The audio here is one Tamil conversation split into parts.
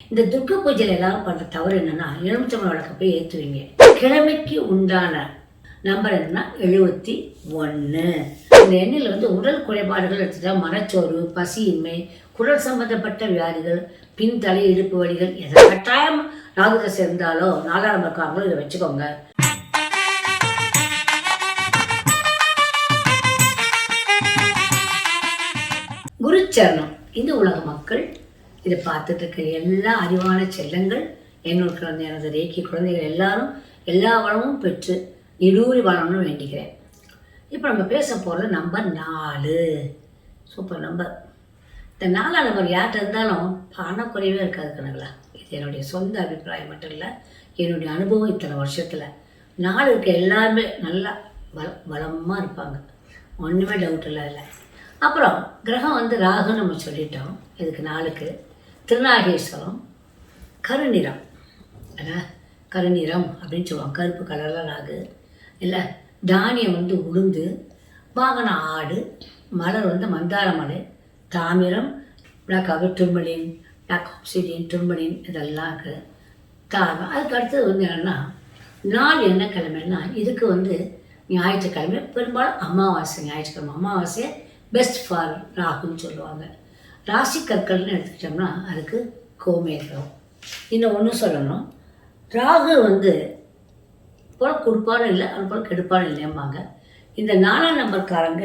இந்த துர்க்க பூஜையில் எல்லாரும் பண்ணுற தவறு என்னன்னா எலுமிச்சம்பழம் விளக்க போய் ஏற்றுவீங்க கிழமைக்கு உண்டான நம்பர் என்னன்னா எழுபத்தி ஒன்று இந்த எண்ணில் வந்து உடல் குறைபாடுகள் எடுத்துட்டா மனச்சோர்வு பசியின்மை குடல் சம்பந்தப்பட்ட வியாதிகள் பின்தலை இடுப்பு வலிகள் எதை கட்டாயம் ராகுதை சேர்ந்தாலோ நாலாம் இருக்காங்களோ இதை வச்சுக்கோங்க. குருச்சரணம். இந்த உலக மக்கள் இதை பார்த்துட்டு இருக்க எல்லா அறிவான செல்லங்கள் என்னோட குழந்தை எனது ரேக்கி குழந்தைகள் எல்லாரும் எல்லா வளமும் பெற்று நிடூரி வளம்னு வேண்டிக்கிறேன். இப்போ நம்ம பேச போகிறது நம்பர் நாலு. சூப்பர் நம்பர் இந்த நாலாம் நம்பர் யார்கிட்ட இருந்தாலும் பணக்குறைவே இருக்காது கணங்களா இது என்னுடைய சொந்த அபிப்பிராயம் மட்டும் இல்லை என்னுடைய அனுபவம் இத்தனை வருஷத்தில். நாலு இருக்க எல்லாருமே நல்லா வள வளமாக இருப்பாங்க. ஒன்றுமே டவுட் இல்லை இல்லை. அப்புறம் கிரகம் வந்து ராகுன்னு நம்ம சொல்லிட்டோம். இதுக்கு நாளுக்கு. திருநாகேஸ்வரம் கருநிறம். அதான் கருநிறம் அப்படின்னு சொல்லுவாங்க. கருப்பு கலரில் ராகு. இல்லை தானியம் வந்து உளுந்து வாகனம் ஆடு மலர் வந்து மந்தார மலை தாமிரம் பிளாக் ஆகு டுர்மலின் பிளாக் ஆப்சிடியன் டுர்மலின் இதெல்லாம் இருக்குது தாரம் அதுக்கு அடுத்தது வந்து என்னென்னா நாள் என்ன கிழமைன்னா இதுக்கு வந்து ஞாயிற்றுக்கிழமை. பெரும்பாலும் அமாவாசை ஞாயிற்றுக்கிழமை. அமாவாசையை பெஸ்ட் ஃபார் ராகுன்னு சொல்லுவாங்க. ராசி கற்கள்னு எடுத்துக்கிட்டோம்னா அதுக்கு கோமேகம். இன்னும் ஒன்று சொல்லணும். ராகு வந்து போல கொடுப்பானும் இல்லை அது போல கெடுப்பானும் இல்லைம்பாங்க இந்த நாலாம் நம்பர்காரங்க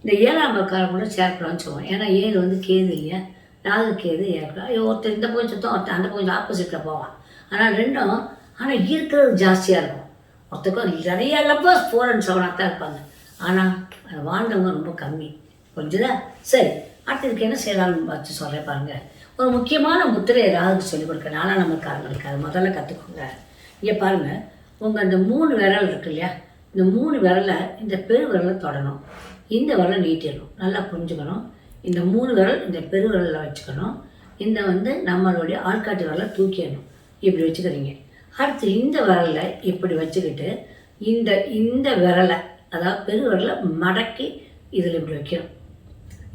இந்த ஏழாம் நம்பர்காரங்க கூட சேர்க்கலாம்னு சொல்லுவோம் ஏன்னா ஏழு வந்து கேது இல்லையா? ராகு கேது ஏற்கலாம் ஒருத்தர் இந்த பக்கம் சுத்தம் ஒருத்தர் அந்த பக்கம் ஆப்போசிட்டில் போவான். ஆனால் ரெண்டும் ஆனால் இருக்கிறது ஜாஸ்தியாக இருக்கும். ஒருத்தருக்கும் நிறைய லவ்வர்ஸ் ஃபோர் அண்ட் செவனாக தான் இருப்பாங்க. ஆனால் அதை வாழ்ந்தவங்க ரொம்ப கம்மி. புரிஞ்சுதா சரி அடுத்து இதுக்கு என்ன செய்யலாம்னு பார்த்து சொல்கிறேன் பாருங்கள் ஒரு முக்கியமான முத்திரை ராகுக்கு சொல்லிக் கொடுக்க நாலாம் நம்பர்காரங்களுக்கு அது முதல்ல கற்றுக்கோங்க இங்கே பாருங்கள் உங்கள் அந்த மூணு விரல் இருக்கு இல்லையா? இந்த மூணு விரலை இந்த பெரு விரலை தொடணும். இந்த விரலை நீட்டிடணும். நல்லா புரிஞ்சுக்கணும். இந்த மூணு விரல் இந்த பெரு விரலில் வச்சுக்கணும். இந்த வந்து நம்மளுடைய ஆள்காட்டு விரலை தூக்கிடணும். இப்படி வச்சுக்கிறீங்க. அடுத்து இந்த விரலை இப்படி வச்சுக்கிட்டு இந்த இந்த விரலை அதாவது பெரு விரலை மடக்கி இதில் இப்படி வைக்கணும்.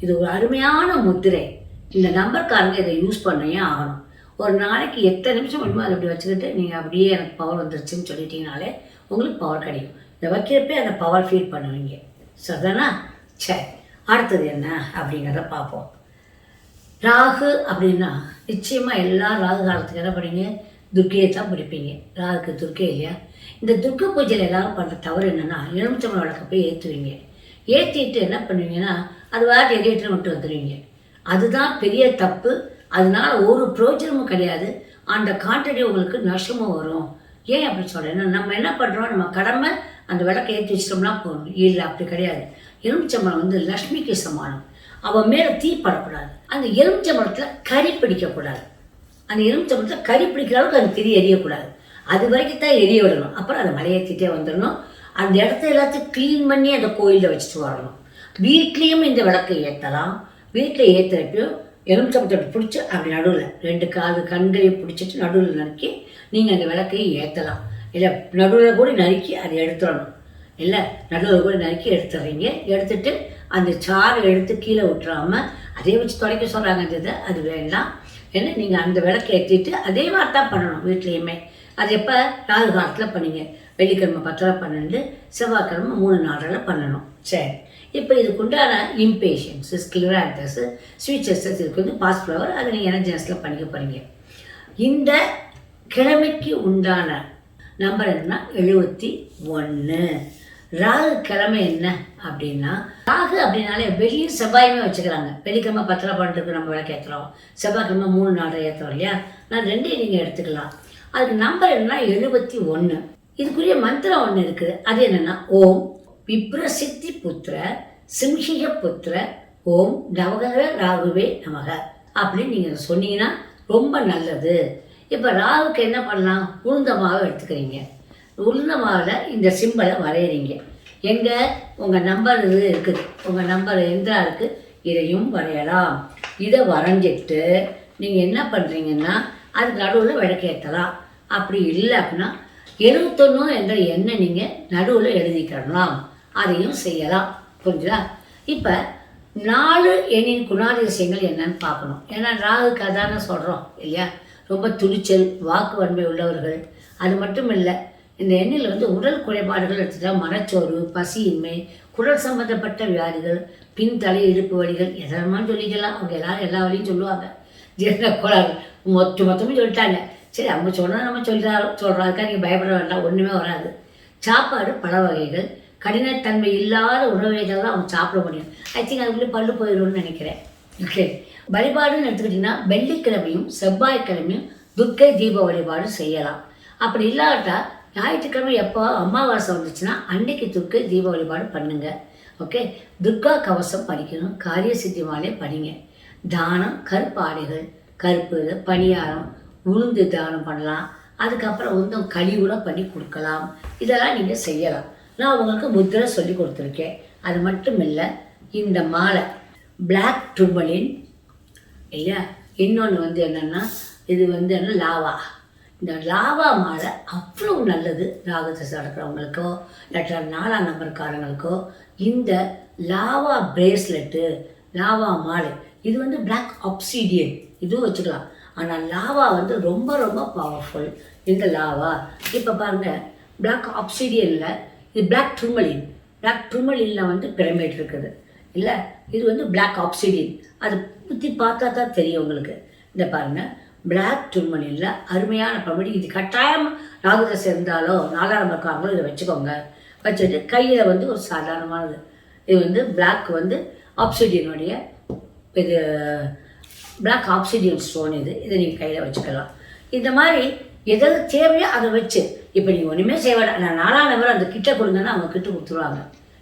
இது ஒரு அருமையான முத்திரை. இந்த நம்பர்காரங்க இதை யூஸ் பண்ணியே ஆகணும். ஒரு நாளைக்கு எத்தனை நிமிஷம் முடியுமோ அதை அப்படி வச்சுக்கிட்டு நீங்கள் அப்படியே எனக்கு பவர் வந்துருச்சுன்னு சொல்லிட்டீங்கனாலே உங்களுக்கு பவர் கிடைக்கும். இதை வைக்கிறப்பே அந்த பவர் ஃபீல் பண்ணுவீங்க. சரிதானா? சரி அடுத்தது என்ன அப்படிங்கிறத பார்ப்போம். ராகு அப்படின்னா நிச்சயமாக எல்லா ராகு காலத்துக்கு என்ன பண்ணீங்க துர்க்கையை தான் பிடிப்பீங்க. ராகுக்கு துர்க்கை இல்லையா? இந்த துர்க்கை பூஜையில் எல்லாரும் பண்ணுற தவறு என்னென்னா எலுமிச்சம்பழ விளக்க போய் ஏற்றுவீங்க ஏற்றிட்டு என்ன பண்ணுவீங்கன்னா அது வாட்டி எரியட்டு மட்டும் வந்துடுவீங்க அதுதான் பெரிய தப்பு. அதனால ஒரு பிரயோஜனமும் கிடையாது. அந்த காண்டடி உங்களுக்கு நஷ்டமும் வரும். ஏன் அப்படி சொல்கிறேன்னா நம்ம என்ன பண்ணுறோம் நம்ம கடமை அந்த விளக்கை ஏற்றி வச்சிட்டோம்னா போகணும் இல்லை அப்படி கிடையாது. எலுமிச்சம்பழம் வந்து லக்ஷ்மிக்கு சமானம். அவன் மேலே தீ படக்கூடாது. அந்த எலுமிச்சம்பழத்தில் கறி பிடிக்கக்கூடாது. அந்த எலுமிச்சம்பழத்தில் கறி பிடிக்கிற அளவுக்கு அந்த திரி எரியக்கூடாது. அது வரைக்கும் தான் எரிய விடணும். அப்புறம் அதை மலையேற்றிட்டே வந்துடணும். அந்த இடத்த எல்லாத்தையும் க்ளீன் பண்ணி அந்த கோயிலில் வச்சுட்டு வரணும். வீட்லேயும் இந்த விளக்கை ஏற்றலாம் வீட்டில் ஏற்றுறப்பையும் எலுமிச்சம்பழத்தை பிடிச்சி அப்படி நடுவில் ரெண்டு காது கண்களையும் பிடிச்சிட்டு நடுவில் நறுக்கி நீங்கள் அந்த விளக்கையும் ஏற்றலாம் இல்லை நடுவில் கூட நறுக்கி அதை எடுத்துடணும். இல்லை நடுவில் கூட நறுக்கி எடுத்துடுறீங்க எடுத்துட்டு அந்த சாறை எடுத்து கீழே விட்டுறாம அதே வச்சு துடைக்க சொல்கிறாங்க அந்த இதை அது வேண்டாம். ஏன்னா நீங்கள் அந்த விளக்கு ஏற்றிட்டு அதே மாதிரி தான் பண்ணணும் வீட்லேயுமே. அது எப்போ? ராகு காலத்தில் பண்ணீங்க. வெள்ளிக்கிழமை பத்தரை பன்னெண்டு செவ்வாய்க்கிழமை மூணு நாளில் பண்ணணும். சரி. இப்போ இதுக்குண்டான இம்பேஷன்ஸு ஸ்கிலராக்டர்ஸு ஸ்வீச்சர்ஸஸ் இதுக்கு வந்து பாஸ் ஃப்ளவர் அதை நீங்கள் எனர்ஜினஸில் பண்ணிக்க போகிறீங்க இந்த கிழமைக்கு உண்டான நம்பர் என்னன்னா எழுபத்தி ஒன்று ராகு கிழமை என்ன அப்படின்னா ராகு அப்படின்னாலே வெளியும் செவ்வாயுமே வச்சுக்கிறாங்க. வெள்ளிக்கிழமை பத்திர பன்னெண்டுக்கு நம்ம விளக்கு ஏற்றுறோம் செவ்வாய்க்கிழமை மூணு நாள் ஏற்றுறோம் இல்லையா? நான் ரெண்டையும் நீங்கள் எடுத்துக்கலாம். அதுக்கு நம்பர் என்னன்னா எழுபத்தி ஒன்று இதுக்குரிய மந்திரம் ஒன்று இருக்குது. அது என்னென்னா ஓம் விப்ரசித்தி புத்திர சிம்ஹிக புத்திர ஓம் நவகர ராகுவே நமக. அப்படின்னு நீங்கள் சொன்னீங்கன்னா ரொம்ப நல்லது. இப்போ ராகுக்கு என்ன பண்ணலாம்? உளுந்த மாவை எடுத்துக்கிறீங்க. உளுந்த மாவில் இந்த சிம்பலை வரைகிறீங்க எங்கே? உங்கள் நம்பர் இது இருக்குது உங்கள் நம்பர் எந்திரா இருக்குது இதையும் வரையலாம். இதை வரைஞ்சிட்டு நீங்கள் என்ன பண்ணுறீங்கன்னா அதுக்கு நடுவில் விளக்கேற்றலாம் அப்படி இல்லை அப்படின்னா எழுபத்தொன்று என்ற எண்ணை நீங்கள் நடுவில் எழுதிக்கிடலாம். அதையும் செய்யலாம். புரிஞ்சுதா? இப்போ நாலு எண்ணின் குணாதிசயங்கள் என்னன்னு பார்க்கணும். ஏன்னா ராகு கதான சொல்கிறோம் இல்லையா? ரொம்ப துணிச்சல் வாக்கு வன்மை உள்ளவர்கள். அது மட்டும் இல்லை இந்த எண்ணெயில் வந்து உடல் குறைபாடுகள் எடுத்துட்டா மனச்சோர்வு பசியின்மை குடல் சம்பந்தப்பட்ட வியாதிகள் பின்தலை இடுப்பு வலிகள் எதனாலும் சொல்லிக்கலாம். அவங்க எல்லாரும் எல்லா வழியும் சொல்லுவாங்க. ஜீரணக்கோளாறு மொத்த மொத்தமும் சொல்லிட்டாங்க. சரி அவங்க சொன்னால் நம்ம சொல்கிறா சொல்கிறாருக்கா நீங்கள் பயப்பட வேண்டாம் ஒன்றுமே வராது. சாப்பாடு பல வகைகள் கடினத்தன்மை இல்லாத உணவுகள் தான் அவங்க சாப்பிட முடியும். ஐ திங்க் அதுக்குள்ளே பல்லு போயிடும்னு நினைக்கிறேன். ஓகே வழிபாடுன்னு எடுத்துக்கிட்டிங்கன்னா வெள்ளிக்கிழமையும் செவ்வாய்க்கிழமையும் துர்க்கை தீப வழிபாடு செய்யலாம். அப்படி இல்லாட்டா ஞாயிற்றுக்கிழமை எப்போ அமாவாசை வந்துச்சுன்னா அன்னைக்கு துர்க்கை தீப வழிபாடு பண்ணுங்க. ஓகே துர்கா கவசம் படிக்கணும் காரிய சித்திமாலே படிங்க. தானம் கருப்பாடைகள் கருப்பு இது, பணியாரம் உளுந்து தானம் பண்ணலாம். அதுக்கப்புறம் வந்து கழிவுலாம் கூட பண்ணி கொடுக்கலாம். இதெல்லாம் நீங்கள் செய்யலாம். நான் உங்களுக்கு முத்திரை சொல்லி கொடுத்துருக்கேன். அது மட்டும் இல்லை இந்த மாலை பிளாக் ட்ரிபலின் இல்லையா? இன்னொன்று வந்து என்னென்னா இது வந்து என்ன லாவா. இந்த லாவா மாலை அவ்வளோ நல்லது ராகத்தை நடக்கிறவங்களுக்கோ இல்லாட்டா நாலாம் நம்பர்காரங்களுக்கோ. இந்த லாவா பிரேஸ்லெட்டு லாவா மாலை இது வந்து பிளாக் obsidian. இதுவும் வச்சுக்கலாம். ஆனால் லாவா வந்து ரொம்ப ரொம்ப பவர்ஃபுல் இந்த லாவா? இப்போ பாருங்கள் பிளாக் obsidianல இது பிளாக் ட்ரிமலின் பிளாக் ட்ரிமலினில் வந்து பிரமிட் இருக்குது. இல்லை? இது வந்து பிளாக் obsidian. அது பற்றி பார்த்தா தான் தெரியும் உங்களுக்கு. இந்த பாருங்கள் பிளாக் ட்ரிமலினில் அருமையான பமடி இது கட்டாயம் ராகுதசை சேர்ந்தாலோ நாலாம் இருக்காங்களோ இதை வச்சுக்கோங்க. வச்சுட்டு கையில் வந்து ஒரு சாதாரணமானது. இது வந்து பிளாக் வந்து ஆப்சிடியனுடைய இது பிளாக் ஆப்சிடியன் ஸ்டோன் இது. இதை நீங்கள் கையில் வச்சுக்கலாம். இந்த மாதிரி எதாவது தேவையோ அதை வச்சு இப்போ நீங்கள் ஒன்றுமே செய்ய வேண்டாம் நான் நாலாம் நம்பர் அந்த கிட்ட கொடுங்கன்னா அவங்க கிட்ட கொடுத்துருவாங்க.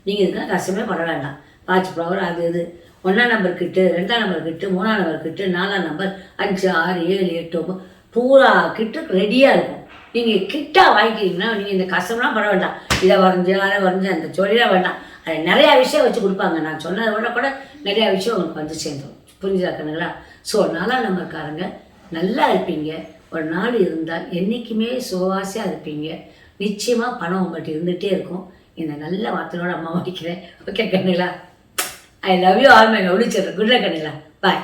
நீங்கள் இதுக்கெல்லாம் கஷ்டமே பட வேண்டாம். வாட்ச் ஃப்ளவர் அது இது. ஒன்றாம் நம்பர் கிட்டு ரெண்டாம் நம்பர் கிட்டு மூணாம் நம்பர் கிட்டு நாலாம் நம்பர் அஞ்சு ஆறு ஏழு எட்டு ஒம்பது பூரா கிட்டு ரெடியாக இருக்கும். நீங்கள் கிட்டா வாங்கிக்கிறீங்கன்னா நீங்கள் இந்த கஷ்டம்லாம் பட வேண்டாம். இதை வரைஞ்சி அதை வரைஞ்சி அந்த சொல்லிட வேண்டாம். அது நிறையா விஷயம் வச்சு கொடுப்பாங்க. நான் சொன்னதை விட கூட நிறையா விஷயம் உங்களுக்கு வந்து சேர்ந்துடும் புரிஞ்சுதா கண்ணுங்களா? ஸோ நாலாம் நம்பர்காரங்க நல்லா இருப்பீங்க. ஒரு நாள் இருந்தால் என்றைக்குமே சுகவாசியாக இருப்பீங்க. நிச்சயமாக பணம் உங்கள்கிட்ட இருந்துகிட்டே இருக்கும். இந்த நல்ல வார்த்தையோட அம்மா முடிக்கிறேன் okay கண்ணுங்களா? I love you all my lovely children good கண்ணுங்களா? Bye